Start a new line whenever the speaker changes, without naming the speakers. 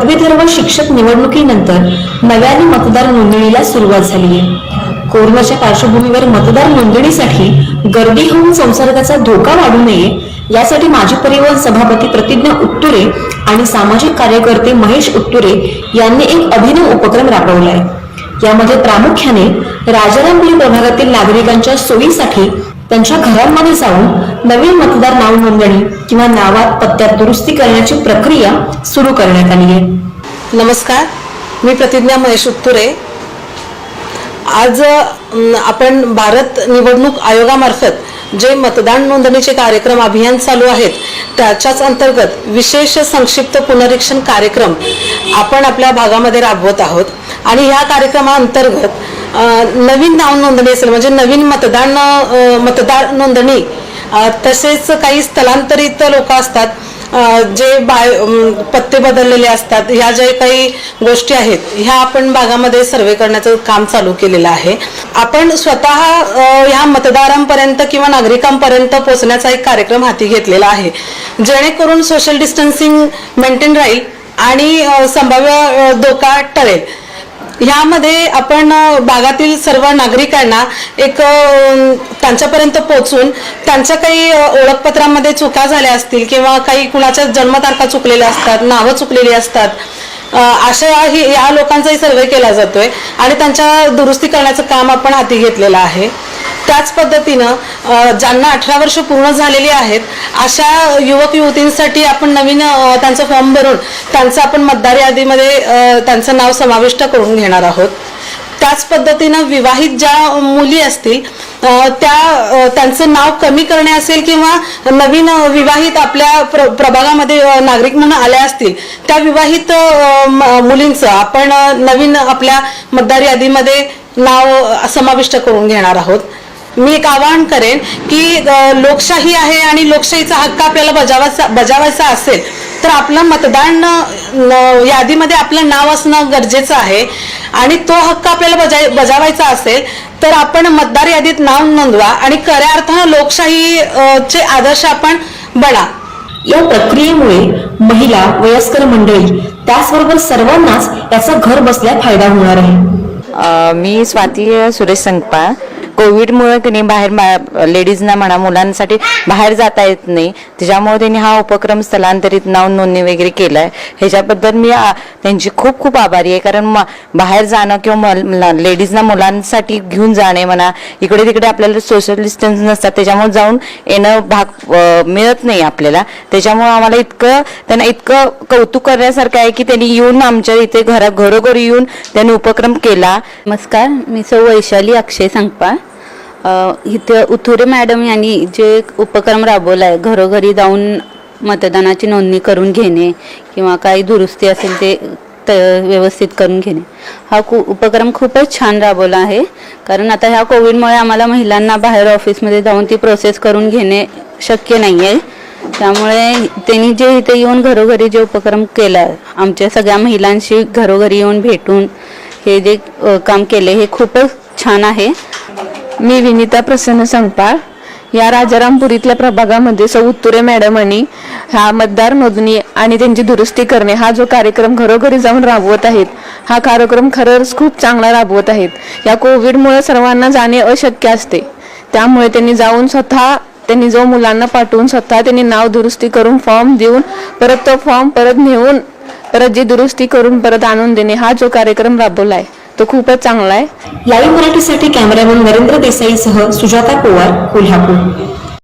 पदवीधर शिक्षक निवडणुकीनंतर नव्याने मतदार नोंदणीला सुरुवात झाली आहे. कोरोनाच्या पार्श्वभूमीवर मतदार नोंदणीसाठी गर्दी होऊन संसर्गाचा धोका वाढू नये यासाठी माजी परिवहन सभापती प्रतिज्ञा उत्तुरे आणि सामाजिक कार्यकर्ते महेश उत्तुरे यांनी एक अभिनव उपक्रम राबवला आहे. यामध्ये प्रामुख्याने राजारामपुरी प्रभागातील नागरिकांच्या सोयीसाठी त्यांच्या घरांमध्ये जाऊन नवीन मतदार नाव नोंदणी किंवा नावात पत्त्यात दुरुस्ती करण्याची प्रक्रिया सुरू करण्यात आली आहे.
नमस्कार मी प्रतिज्ञा महेश उत्तुरे. आज आपण भारत निवडणूक आयोगामार्फत जे मतदान नोंदणीचे कार्यक्रम अभियान चालू आहेत त्याच्याच अंतर्गत विशेष संक्षिप्त पुनरीक्षण कार्यक्रम आपण आपल्या भागामध्ये राबवत आहोत. आणि ह्या कार्यक्रमाअंतर्गत अंतर्गत नवीन नाव नोंदणी असेल म्हणजे नवीन मतदान मतदार नोंदणी तसेच काही स्थलांतरित लोक असतात जे बाय पत्ते बदललेले असतात ह्या ज्या काही गोष्टी आहेत ह्या आपण भागामध्ये सर्वे करण्याचं काम चालू केलेलं आहे. आपण स्वतः ह्या मतदारांपर्यंत किंवा नागरिकांपर्यंत पोहोचण्याचा एक कार्यक्रम हाती घेतलेला आहे. जेणेकरून सोशल डिस्टन्सिंग मेंटेन राहील आणि संभाव्य धोका टळेल. ह्यामध्ये आपण भागातील सर्व नागरिकांना एक त्यांच्यापर्यंत पोहोचून त्यांच्या काही ओळखपत्रामध्ये चुका झाल्या असतील किंवा काही कुणाच्या जन्मतारखा चुकलेल्या असतात नावं चुकलेली असतात अशा ही या लोकांचाही सर्वे केला जातोय आणि त्यांच्या दुरुस्ती करण्याचं काम आपण हाती घेतलेलं आहे. त्याच पद्धतीनं ज्यांना अठरा वर्ष पूर्ण झालेली आहेत अशा युवक युवतींसाठी आपण नवीन त्यांचं फॉर्म भरून त्यांचं आपण मतदार यादीमध्ये त्यांचं नाव समाविष्ट करून घेणार आहोत. त्याच पद्धतीनं विवाहित ज्या मुली असतील त्या त्यांचं नाव कमी करणे असेल किंवा नवीन विवाहित आपल्या प्र प्रभागामध्ये नागरिक म्हणून आल्या असतील त्या विवाहित म- मुलींचं आपण नवीन आपल्या मतदार यादीमध्ये नाव समाविष्ट करून घेणार आहोत. मी एक आवाहन करेन की लोकशाही आहे आणि लोकशाहीचा हक्क आपल्याला बजावायचा बजावायचा असेल तर आपलं मतदान यादीमध्ये आपलं नाव असणं गरजेचं आहे. आणि तो हक्क आपल्याला बजाय बजावायचा असेल तर आपण मतदार यादीत नाव नोंदवा आणि खऱ्या अर्थानं लोकशाही अ, चे आदर्श आपण बना.
या प्रक्रियेमुळे महिला वयस्कर मंडळी त्याचबरोबर सर्वांनाच याचा घर बसल्या फायदा होणार आहे.
मी स्वाती सुरेश संकपाळ कोविडमुळे त्यांनी बाहेर मा- लेडीजना म्हणा मुलांसाठी बाहेर जाता येत नाही. त्याच्यामुळे त्यांनी हा उपक्रम स्थलांतरित नाव नोंदणी वगैरे केलाय. ह्याच्याबद्दल मी आ- त्यांची खूप खूप आभारी आहे. कारण म- बाहेर जाणं किंवा लेडीजना मुलांसाठी घेऊन जाणे म्हणा इकडे तिकडे आपल्याला सोशल डिस्टन्स नसतात. त्याच्यामुळे जाऊन येणं भाग मिळत नाही आपल्याला. त्याच्यामुळे आम्हाला इतकं त्यांना इतकं कौतुक करण्यासारखं आहे की त्यांनी येऊन आमच्या इथे घरा घरोघरी येऊन त्यांनी उपक्रम केला.
नमस्कार. मी सौ वैशाली अक्षय संकपाळ इथे उथुरे मॅडम यांनी जे उपक्रम राबवला आहे घरोघरी जाऊन मतदानाची नोंदणी करून घेणे किंवा काही दुरुस्ती असेल ते त व्यवस्थित करून घेणे. हा कु उपक्रम खूपच छान राबवला आहे. कारण आता ह्या कोविडमुळे आम्हाला महिलांना बाहेर ऑफिसमध्ये जाऊन ती प्रोसेस करून घेणे शक्य नाही आहे त्यामुळे त्यांनी जे इथे येऊन घरोघरी जे उपक्रम केला आमच्या सगळ्या महिलांशी घरोघरी येऊन भेटून हे जे काम केले हे खूपच छान आहे.
मी विनिता प्रसन्न संगपाळ. या राजारामपुरीतल्या प्रभागामध्ये सौ उत्तुरे आणि हा मतदार नोंदणी आणि त्यांची दुरुस्ती करणे हा जो कार्यक्रम घरोघरी जाऊन राबवत आहेत हा कार्यक्रम खरंच खूप चांगला राबवत आहेत. या कोविडमुळे सर्वांना जाणे अशक्य असते. त्यामुळे त्यांनी जाऊन स्वतः त्यांनी जो मुलांना पाठवून स्वतः त्यांनी नाव दुरुस्ती करून फॉर्म देऊन परत तो फॉर्म परत नेऊन परत जी दुरुस्ती करून परत आणून देणे हा जो कार्यक्रम राबवला आहे. तो खूपच चांगला आहे.
लाईव्ह मराठीसाठी कॅमेरामन नरेंद्र देसाईसह सुजाता पोवार कोल्हापूर.